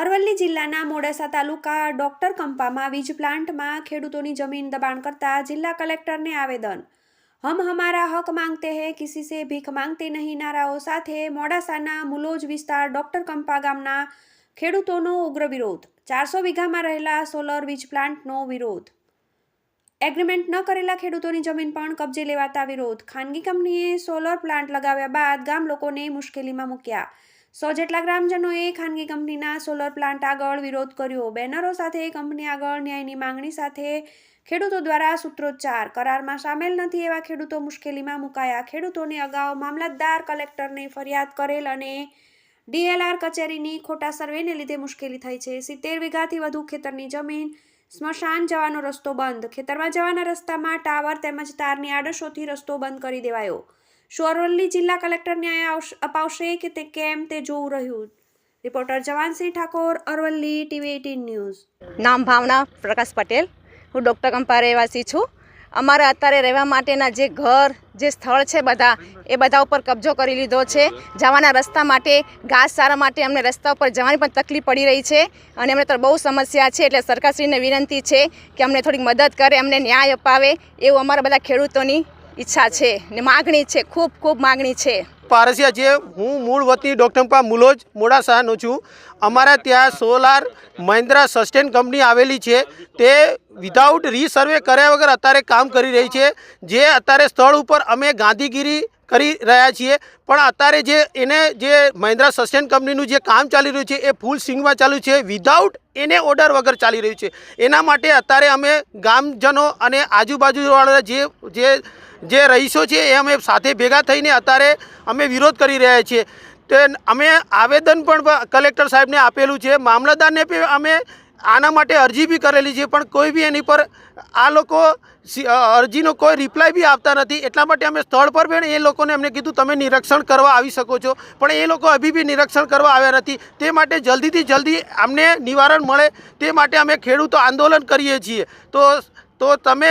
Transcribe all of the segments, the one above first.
અરવલ્લી જિલ્લાના મોડાસા તાલુકા ડોક્ટર કંપામાં વીજ પ્લાન્ટમાં ખેડૂતોની જમીન દબાણ કરતા જિલ્લા કલેક્ટરને આવેદન. હમ હમારા હક માંગતે હૈ, કિસી સે ભીખ માંગતે નહીં નારાઓ સાથે મોડાસાના મુલોજ વિસ્તાર ડોક્ટર કંપા ગામના ખેડૂતોનો ઉગ્ર વિરોધ. ચારસો વીઘામાં રહેલા સોલર વીજ પ્લાન્ટનો વિરોધ. એગ્રીમેન્ટ ન કરેલા ખેડૂતોની જમીન પણ કબજે લેવાતા વિરોધ. ખાનગી કંપનીએ સોલર પ્લાન્ટ લગાવ્યા બાદ ગામ લોકોને મુશ્કેલીમાં મૂક્યા. સો જેટલા ગ્રામજનોએ ખાનગી કંપનીના સોલર પ્લાન્ટ આગળ વિરોધ કર્યો. બેનરો સાથે કંપની આગળ ન્યાયની માંગણી સાથે ખેડૂતો દ્વારા સૂત્રોચ્ચાર. કરારમાં સામેલ નથી એવા ખેડૂતો મુશ્કેલીમાં મુકાયા. ખેડૂતોને અગાઉ મામલતદાર કલેક્ટરને ફરિયાદ કરેલ અને ડીએલઆર કચેરીની ખોટા સર્વેને લીધે મુશ્કેલી થઈ છે. સિત્તેર વીઘાથી વધુ ખેતરની જમીન, સ્મશાન જવાનો રસ્તો બંધ. ખેતરમાં જવાના રસ્તામાં ટાવર તેમજ તારની આડશોથી રસ્તો બંધ કરી દેવાયો. શું અરવલ્લી જિલ્લા કલેક્ટર ન્યાય અપાવશે કે તે કેમ તે જોવું રહ્યું. Reporter Jawansinh Thakor, Aravalli, TV eighteen news. નામ ભાવના, પ્રકાશ પટેલ. હું ડૉક્ટર કંપા રહેવાસી છું. અમારે અત્યારે રહેવા માટેના જે ઘર, જે સ્થળ છે બધા, એ બધા ઉપર કબજો કરી લીધો છે. જવાના રસ્તા માટે, ઘાસ સારા માટે અમને રસ્તા ઉપર જવાની પણ તકલીફ પડી રહી છે. અને અમને તો બહુ સમસ્યા છે, એટલે સરકારશ્રીને વિનંતી છે કે અમને થોડીક મદદ કરે, અમને ન્યાય અપાવે એવું અમારા બધા ખેડૂતોની ઈચ્છા છે ને માગણી છે, ખૂબ ખૂબ માગણી છે. પારસિયા છે હું મૂળ વતની ડોક્ટરપા મુલોજ મોડાસાનો છું, અમારા ત્યાં સોલાર મહિન્દ્રા સસ્ટેન કંપની આવેલી છે. તે વિધાઉટ રીસર્વે કર્યા વગર અત્યારે કામ કરી રહી છે. જે અત્યારે સ્થળ ઉપર અમે ગાંધીગીરી કરી રહ્યા છીએ. પણ અત્યારે જે એને જે મહિન્દ્રા સસ્ટેન કંપનીનું જે કામ ચાલી રહ્યું છે, એ ફૂલ સ્વિંગમાં ચાલુ છે. વિધાઉટ એને ઓર્ડર વગર ચાલી રહ્યું છે. એના માટે અત્યારે અમે ગામજનો અને આજુબાજુવાળા જે જે જે રહીશો છે એ અમે સાથે ભેગા થઈને અત્યારે અમે વિરોધ કરી રહ્યા છીએ. તે અમે આવેદન પણ કલેક્ટર સાહેબને આપેલું છે. મામલતદારને બી અમે આના માટે અરજી બી કરેલી છે, પણ કોઈ બી એની પર આ લોકો અરજીનો કોઈ રિપ્લાય બી આપતા નથી. એટલા માટે અમે સ્થળ પર પણ એ લોકોને એમને કીધું, તમે નિરીક્ષણ કરવા આવી શકો છો. પણ એ લોકો હજી બી નિરીક્ષણ કરવા આવ્યા નથી. તે માટે જલ્દીથી જલ્દી અમને નિવારણ મળે. તે માટે અમે ખેડૂતો આંદોલન કરીએ છીએ. તો તો તમે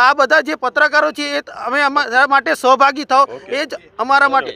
આ બધા જે પત્રકારો છે એ અમે અમારા માટે સહભાગી થાઓ. એ જ અમારા માટે.